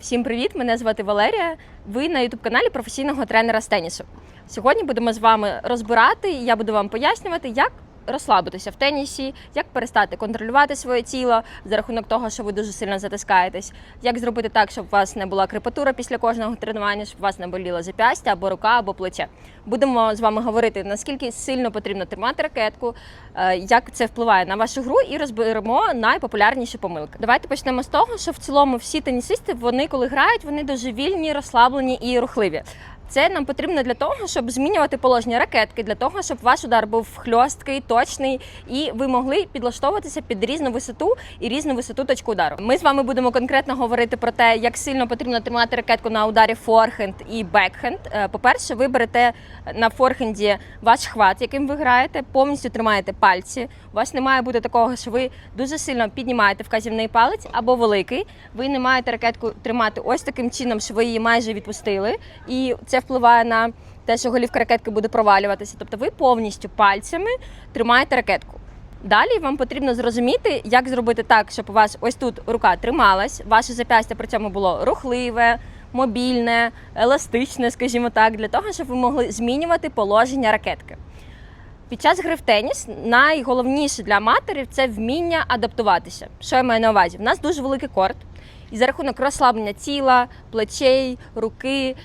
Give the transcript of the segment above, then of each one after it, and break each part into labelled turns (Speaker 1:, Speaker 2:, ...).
Speaker 1: Всім привіт! Мене звати Валерія. Ви на ютуб-каналі професійного тренера з тенісу. Сьогодні будемо з вами розбирати, і я буду вам пояснювати, як розслабитися в тенісі, як перестати контролювати своє тіло за рахунок того, що ви дуже сильно затискаєтесь, як зробити так, щоб у вас не була крепатура після кожного тренування, щоб у вас не боліло зап'ястя або рука, або плече. Будемо з вами говорити, наскільки сильно потрібно тримати ракетку, е, як це впливає на вашу гру, і розберемо найпопулярніші помилки. Давайте почнемо з того, що в цілому всі тенісисти, вони коли грають, вони дуже вільні, розслаблені і рухливі. Це нам потрібно для того, щоб змінювати положення ракетки, для того, щоб ваш удар був хльосткий, точний, і ви могли підлаштовуватися під різну висоту і різну висоту точку удару. Ми з вами будемо конкретно говорити про те, як сильно потрібно тримати ракетку на ударі форхенд і бекхенд. Е, По-перше, ви берете на форхенді ваш хват, яким ви граєте, повністю тримаєте пальці. У вас не має бути такого, що ви дуже сильно піднімаєте вказівний палець або великий. Ви не маєте ракетку тримати ось таким чином, що ви її майже відпустили. І це впливає на те, що голівка ракетки буде провалюватися. Тобто ви повністю пальцями тримаєте ракетку. Далі вам потрібно зрозуміти, як зробити так, щоб у вас ось тут рука трималась, ваше зап'ястя при цьому було рухливе, мобільне, еластичне, скажімо так, для того, щоб ви могли змінювати положення ракетки. Під час гри в теніс найголовніше для аматорів це вміння адаптуватися. Що я маю на увазі? У нас дуже великий корт, і за рахунок розслаблення тіла, плечей, руки.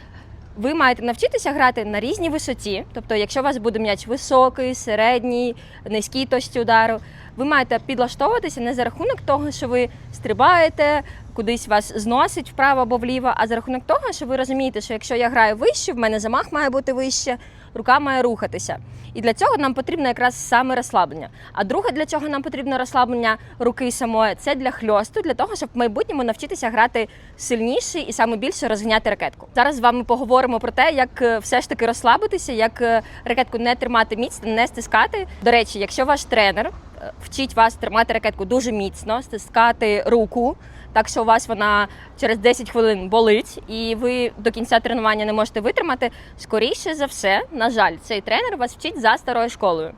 Speaker 1: Ви маєте навчитися грати на різній висоті. Тобто, якщо у вас буде м'яч високий, середній, низькій точці удару, ви маєте підлаштовуватися не за рахунок того, що ви стрибаєте, кудись вас зносить вправо або вліво, а за рахунок того, що ви розумієте, що якщо я граю вище, в мене замах має бути вище, рука має рухатися. І для цього нам потрібно якраз саме розслаблення. А друге, для чого нам потрібно розслаблення руки самої, це для хльосту, для того, щоб в майбутньому навчитися грати сильніше і саме більше розганяти ракетку. Зараз з вами поговоримо про те, як е, все ж таки розслабитися, як е, ракетку не тримати міцно, не стискати. До речі, якщо ваш тренер е, вчить вас тримати ракетку дуже міцно, стискати руку. Так що у вас вона через 10 хвилин болить, і ви до кінця тренування не можете витримати. Скоріше за все, на жаль, цей тренер вас вчить за старою школою.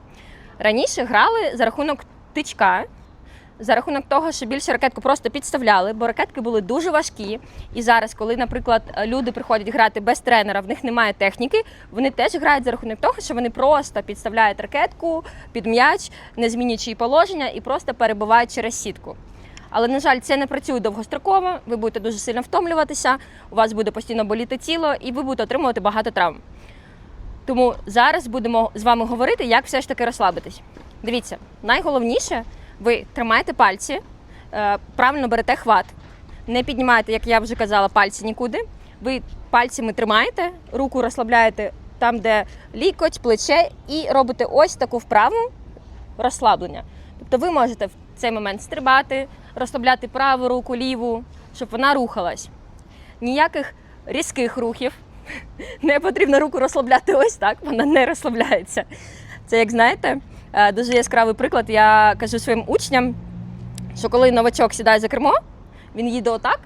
Speaker 1: Раніше грали за рахунок тичка, за рахунок того, що більше ракетку просто підставляли, бо ракетки були дуже важкі. І зараз, коли, наприклад, люди приходять грати без тренера, в них немає техніки, вони теж грають за рахунок того, що вони просто підставляють ракетку під м'яч, не змінюючи її положення, і просто перебувають через сітку. Але, на жаль, це не працює довгостроково, ви будете дуже сильно втомлюватися, у вас буде постійно боліти тіло, і ви будете отримувати багато травм. Тому зараз будемо з вами говорити, як все ж таки розслабитись. Дивіться, найголовніше, ви тримаєте пальці, е, правильно берете хват, не піднімаєте, як я вже казала, пальці нікуди. Ви пальцями тримаєте, руку розслабляєте там, де лікоть, плече, і робите ось таку вправу розслаблення. Тобто ви можете цей момент стрибати, розслабляти праву руку, ліву, щоб вона рухалась. Ніяких різких рухів. Не потрібно руку розслабляти ось так, вона не розслабляється. Це, як знаєте, е, дуже яскравий приклад. Я кажу своїм учням, що коли новачок сідає за кермо, він їде отак,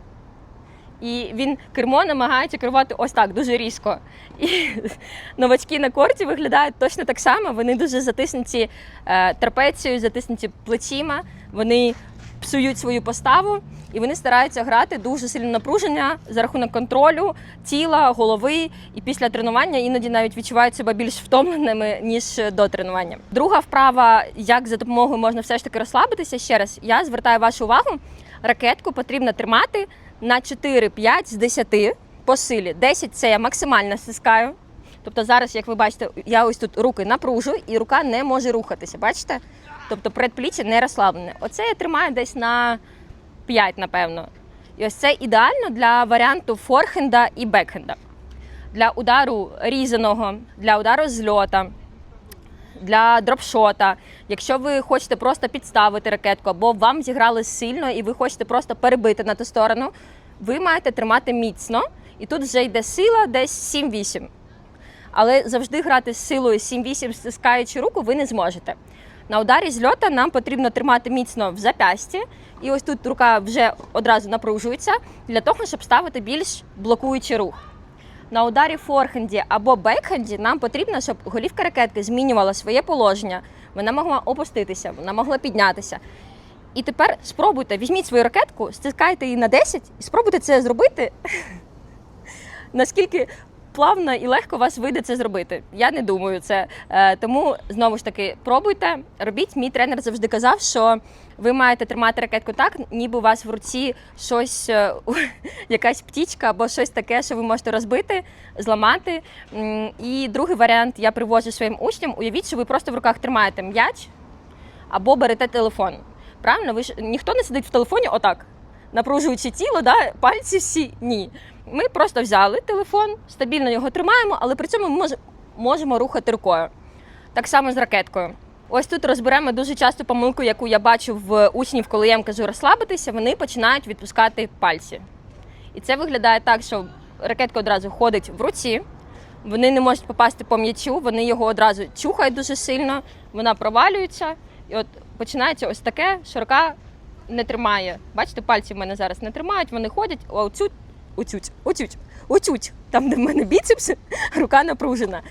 Speaker 1: і він кермо намагається керувати ось так, дуже різко. І новачки на корті виглядають точно так само. Вони дуже затиснуті е, трапецією, затиснуті плечима, вони псують свою поставу і вони стараються грати дуже сильне напруження за рахунок контролю тіла, голови. І після тренування іноді навіть відчувають себе більш втомленими ніж до тренування. Друга вправа, як за допомогою можна все ж таки розслабитися. Ще раз я звертаю вашу увагу. Ракетку потрібно тримати на 4-5 з 10 по силі. 10 – це я максимально стискаю. Тобто зараз, як ви бачите, я ось тут руки напружу, і рука не може рухатися. Бачите? Тобто предпліччя не розслаблене. Оце я тримаю десь на 5, напевно. І ось це ідеально для варіанту форхенда і бекхенда. Для удару різаного, для удару з льота, для дропшота. Якщо ви хочете просто підставити ракетку, або вам зіграли сильно і ви хочете просто перебити на ту сторону, ви маєте тримати міцно. І тут вже йде сила десь 7-8. Але завжди грати з силою 7-8, стискаючи руку, ви не зможете. На ударі з льота нам потрібно тримати міцно в запясті, і ось тут рука вже одразу напружується для того, щоб ставити більш блокуючий рух. На ударі форхенді або бекхенді нам потрібно, щоб голівка ракетки змінювала своє положення. Вона могла опуститися, вона могла піднятися. І тепер спробуйте, візьміть свою ракетку, стискайте її на 10 і спробуйте це зробити. Наскільки плавно і легко вас вийде це зробити. Я не думаю це. Е, Тому знову ж таки пробуйте, робіть. Мій тренер завжди казав, що ви маєте тримати ракетку так, ніби у вас в руці щось, е, якась птічка або щось таке, що ви можете розбити, зламати. І другий варіант я привожу своїм учням. Уявіть, що ви просто в руках тримаєте м'яч або берете телефон. Правильно, ви ж ніхто не сидить в телефоні отак, напружуючи тіло, да? пальці всі ні. Ми просто взяли телефон, стабільно його тримаємо, але при цьому ми можемо рухати рукою. Так само з ракеткою. Ось тут розберемо дуже часто помилку, яку я бачу в учнів, коли я їм кажу розслабитися, вони починають відпускати пальці. І це виглядає так, що ракетка одразу ходить в руці, вони не можуть попасти по м'ячу, вони його одразу чухають дуже сильно, вона провалюється, і от починається ось таке, що рука не тримає. Бачите, пальці в мене зараз не тримають, вони ходять, а оцють, оцють, оцють, оцють. Там, де в мене біцепс, рука напружена.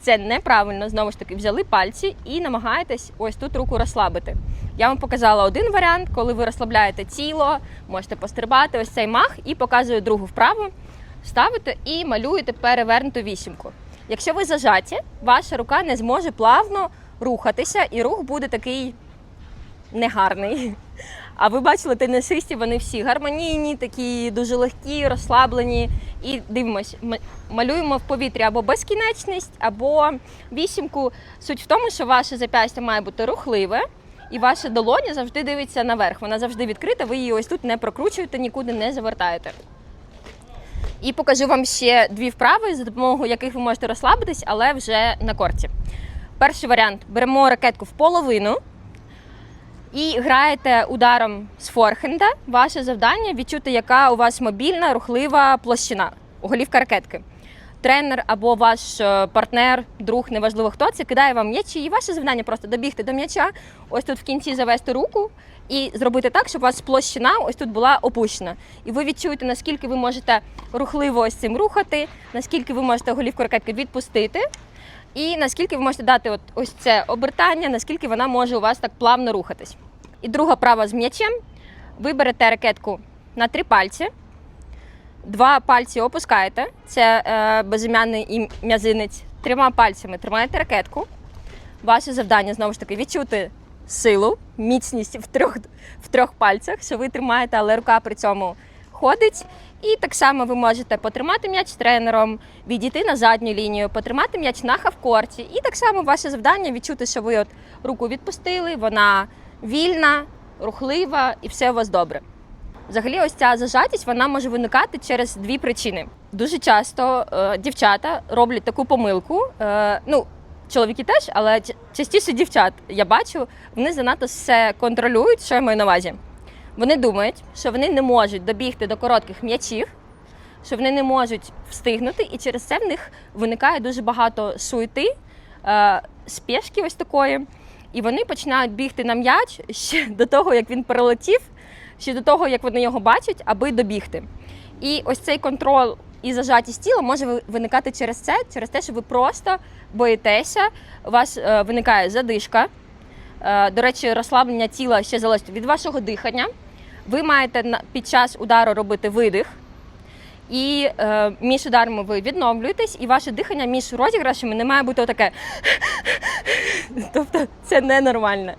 Speaker 1: Це неправильно. Знову ж таки, взяли пальці і намагаєтесь ось тут руку розслабити. Я вам показала один варіант, коли ви розслабляєте тіло, можете пострибати ось цей мах і показую другу вправу. Ставите і малюєте перевернуту вісімку. Якщо ви зажаті, ваша рука не зможе плавно рухатися, і рух буде такий негарний. А ви бачили тенісистів, вони всі гармонійні, такі дуже легкі, розслаблені. І дивимось, малюємо в повітрі або безкінечність, або вісімку. Суть в тому, що ваше зап'ястя має бути рухливе, і ваша долоня завжди дивиться наверх. Вона завжди відкрита, ви її ось тут не прокручуєте, нікуди не завертаєте. І покажу вам ще дві вправи, за допомогою яких ви можете розслабитись, але вже на корті. Перший варіант: беремо ракетку в половину і граєте ударом з форхенда. Ваше завдання відчути, яка у вас мобільна, рухлива площина, голівка ракетки. Тренер або ваш е, партнер, друг, неважливо хто, це кидає вам м'ячі, і ваше завдання просто добігти до м'яча, ось тут в кінці завести руку і зробити так, щоб у вас площина ось тут була опущена. І ви відчуєте, наскільки ви можете рухливо ось цим рухати, наскільки ви можете голівку ракетки відпустити, і наскільки ви можете дати от ось це обертання, наскільки вона може у вас так плавно рухатись. І друга права з м'ячем. Ви берете ракетку на три пальці, два пальці опускаєте, це е, безім'яний і м'язинець. Трьома пальцями тримаєте ракетку. Ваше завдання знову ж таки відчути силу, міцність в трьох, в трьох пальцях, що ви тримаєте, але рука при цьому ходить. І так само ви можете потримати м'яч тренером, відійти на задню лінію, потримати м'яч на хавкорті. І так само ваше завдання відчути, що ви от руку відпустили, вона вільна, рухлива і все у вас добре. Взагалі, ось ця зажатість вона може виникати через дві причини. Дуже часто е, дівчата роблять таку помилку. Е, ну, чоловіки теж, але частіше дівчат я бачу, вони занадто все контролюють, що я маю на увазі. Вони думають, що вони не можуть добігти до коротких м'ячів, що вони не можуть встигнути, і через це в них виникає дуже багато суєти, е, спешки ось такої. І вони починають бігти на м'яч ще до того, як він перелетів, ще до того, як вони його бачать, аби добігти. І ось цей контроль і зажатість тіла може виникати через це, через те, що ви просто боїтеся, у вас е, виникає задишка. Е, до речі, розслаблення тіла ще залежить від вашого дихання. Ви маєте на- під час удару робити видих. І е, між ударами ви відновлюєтесь, і ваше дихання між розіграшами не має бути отаке. тобто це ненормально.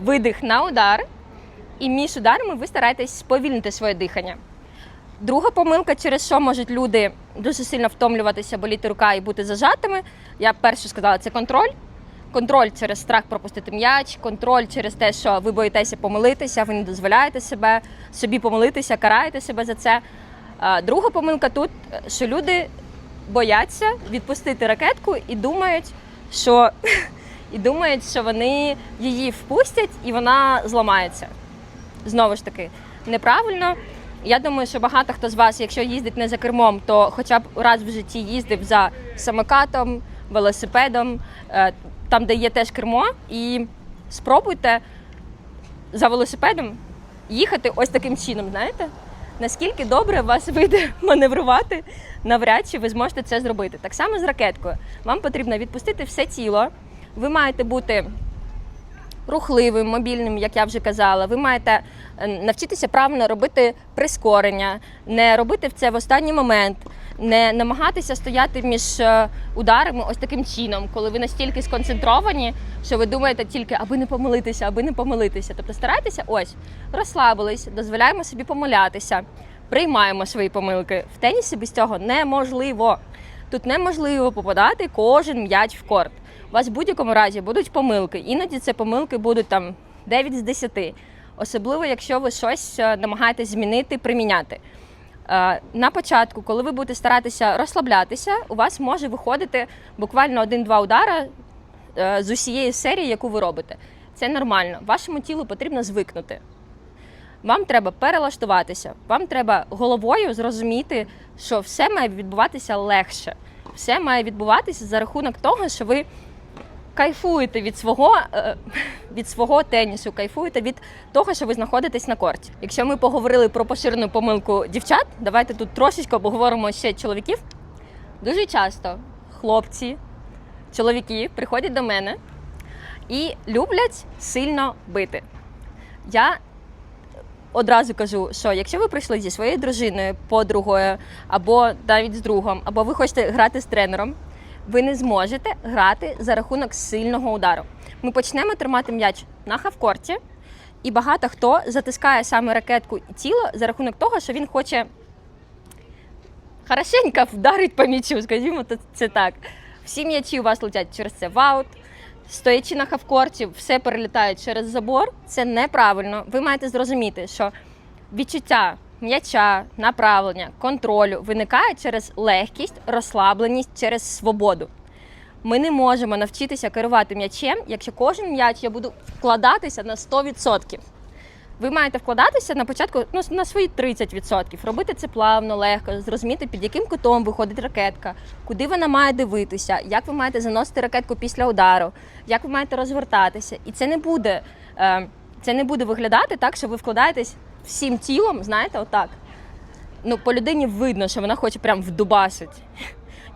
Speaker 1: Видих на удар, і між ударами ви стараєтесь сповільнити своє дихання. Друга помилка, через що можуть люди дуже сильно втомлюватися, боліти рука і бути зажатими. Я перше сказала, це контроль. Контроль через страх пропустити м'яч, контроль через те, що ви боїтеся помилитися, ви не дозволяєте себе собі помилитися, караєте себе за це. Друга помилка тут, що люди бояться відпустити ракетку і думають, що, і думають, що вони її впустять і вона зламається. Знову ж таки, неправильно. Я думаю, що багато хто з вас, якщо їздить не за кермом, то хоча б раз в житті їздив за самокатом, велосипедом, е, там, де є теж кермо, і спробуйте за велосипедом їхати ось таким чином, знаєте? Наскільки добре вас вийде маневрувати, навряд чи ви зможете це зробити. Так само з ракеткою. Вам потрібно відпустити все тіло. Ви маєте бути рухливим, мобільним, як я вже казала. Ви маєте е, навчитися правильно робити прискорення, не робити це в останній момент, не намагатися стояти між е, ударами ось таким чином, коли ви настільки сконцентровані, що ви думаєте тільки, аби не помилитися, аби не помилитися. Тобто старайтеся ось, розслабились, дозволяємо собі помилятися, приймаємо свої помилки. В тенісі без цього неможливо. Тут неможливо попадати кожен м'яч в корт. У вас в будь-якому разі будуть помилки. Іноді це помилки будуть там 9 з 10. Особливо, якщо ви щось е, намагаєтесь змінити, приміняти. Е, На початку, коли ви будете старатися розслаблятися, у вас може виходити буквально один-два удара е, з усієї серії, яку ви робите. Це нормально. Вашому тілу потрібно звикнути. Вам треба перелаштуватися, вам треба головою зрозуміти, що все має відбуватися легше. Все має відбуватися за рахунок того, що ви кайфуєте від свого, е, від свого тенісу, кайфуєте від того, що ви знаходитесь на корті. Якщо ми поговорили про поширену помилку дівчат, давайте тут трошечки обговоримо ще чоловіків. Дуже часто хлопці, чоловіки приходять до мене і люблять сильно бити. Я одразу кажу, що якщо ви прийшли зі своєю дружиною, подругою, або навіть з другом, або ви хочете грати з тренером, ви не зможете грати за рахунок сильного удару. Ми почнемо тримати м'яч на хавкорті, і багато хто затискає саме ракетку і тіло за рахунок того, що він хоче хорошенько вдарить по м'ячу, скажімо, то це так. Всі м'ячі у вас летять через це в аут. Стоячи на хавкорті, все перелітає через забор. Це неправильно. Ви маєте зрозуміти, що відчуття м'яча, направлення, контролю виникає через легкість, розслабленість, через свободу. Ми не можемо навчитися керувати м'ячем, якщо кожен м'яч я буду вкладатися на 100%. Ви маєте вкладатися на початку ну, на свої 30%. Робити це плавно, легко, зрозуміти, під яким кутом виходить ракетка, куди вона має дивитися, як ви маєте заносити ракетку після удару, як ви маєте розвертатися. І це не буде, е, це не буде виглядати так, що ви вкладаєтесь всім тілом, знаєте, отак. Ну, по людині видно, що вона хоче прям вдубасить.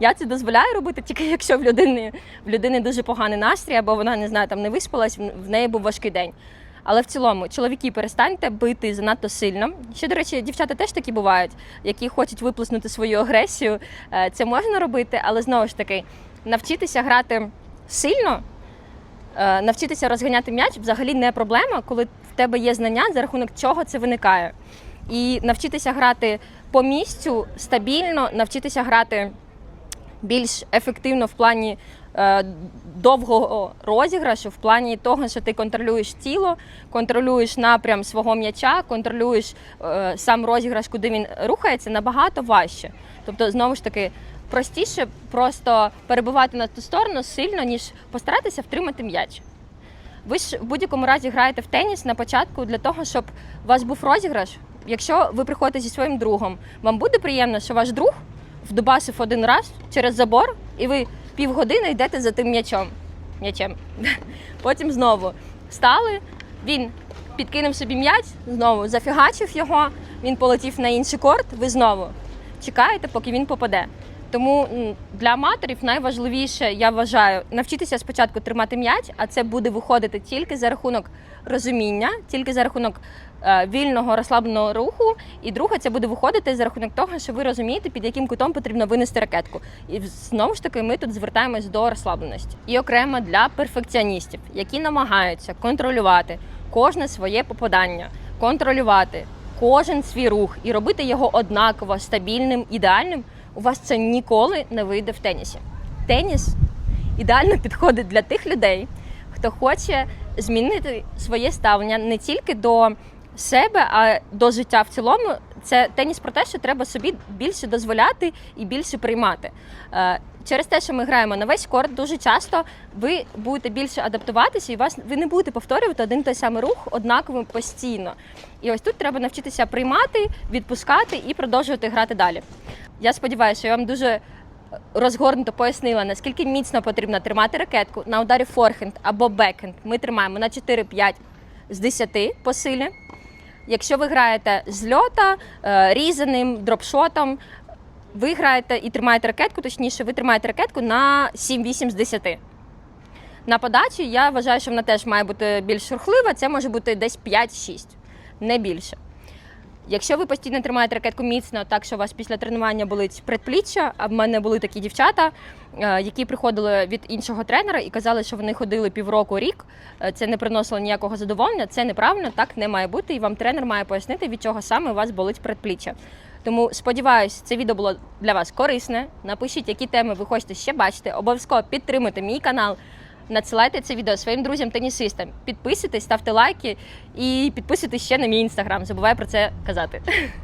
Speaker 1: Я це дозволяю робити тільки якщо в людини, в людини дуже поганий настрій, або вона не знаю, там не виспалась, в в неї був важкий день. Але в цілому, чоловіки, перестаньте бити занадто сильно. Ще, до речі, дівчата теж такі бувають, які хочуть виплеснути свою агресію. Е, Це можна робити, але знову ж таки, навчитися грати сильно, е, навчитися розганяти м'яч взагалі не проблема, коли в тебе є знання, за рахунок чого це виникає. І навчитися грати по місцю стабільно, навчитися грати більш ефективно в плані довгого розіграшу, в плані того, що ти контролюєш тіло, контролюєш напрям свого м'яча, контролюєш е, сам розіграш, куди він рухається, набагато важче. Тобто, знову ж таки, простіше просто перебувати на ту сторону сильно, ніж постаратися втримати м'яч. Ви ж в будь-якому разі граєте в теніс на початку для того, щоб у вас був розіграш. Якщо ви приходите зі своїм другом, вам буде приємно, що ваш друг вдубасив один раз через забор, і ви півгодини йдете за тим м'ячом. м'ячем. Потім знову стали, він підкинув собі м'яч, знову зафігачив його, він полетів на інший корт, ви знову чекаєте, поки він попаде. Тому для аматорів найважливіше, я вважаю, навчитися спочатку тримати м'яч, а це буде виходити тільки за рахунок розуміння, тільки за рахунок вільного розслабленого руху. І друге, це буде виходити за рахунок того, що ви розумієте, під яким кутом потрібно винести ракетку. І знову ж таки, ми тут звертаємось до розслабленості. І окремо для перфекціоністів, які намагаються контролювати кожне своє попадання, контролювати кожен свій рух і робити його однаково стабільним, ідеальним. У вас це ніколи не вийде в тенісі. Теніс ідеально підходить для тих людей, хто хоче змінити своє ставлення не тільки до себе, а до життя в цілому. Це теніс про те, що треба собі більше дозволяти і більше приймати. Е, Через те, що ми граємо на весь корт, дуже часто ви будете більше адаптуватися, і вас ви не будете повторювати один той самий рух однаковим постійно. І ось тут треба навчитися приймати, відпускати і продовжувати грати далі. Я сподіваюся, що я вам дуже розгорнуто пояснила, наскільки міцно потрібно тримати ракетку на ударі форхенд або бекхенд. Ми тримаємо на 4-5 з 10 по силі. Якщо ви граєте з льота, е, різаним, дропшотом, ви граєте і тримаєте ракетку, точніше, ви тримаєте ракетку на 7-8 з 10. На подачі я вважаю, що вона теж має бути більш рухлива. Це може бути десь 5-6, не більше. Якщо ви постійно тримаєте ракетку міцно, так що у вас після тренування болить предпліччя, а в мене були такі дівчата, е, які приходили від іншого тренера і казали, що вони ходили півроку рік. е, Це не приносило ніякого задоволення. Це неправильно, так не має бути. І вам тренер має пояснити, від чого саме у вас болить предпліччя. Тому сподіваюсь, це відео було для вас корисне. Напишіть, які теми ви хочете ще бачити. Обов'язково підтримуйте мій канал. Надсилайте це відео своїм друзям-тенісистам. Підписуйтесь, ставте лайки і підписуйтесь ще на мій інстаграм. Забуваю про це казати.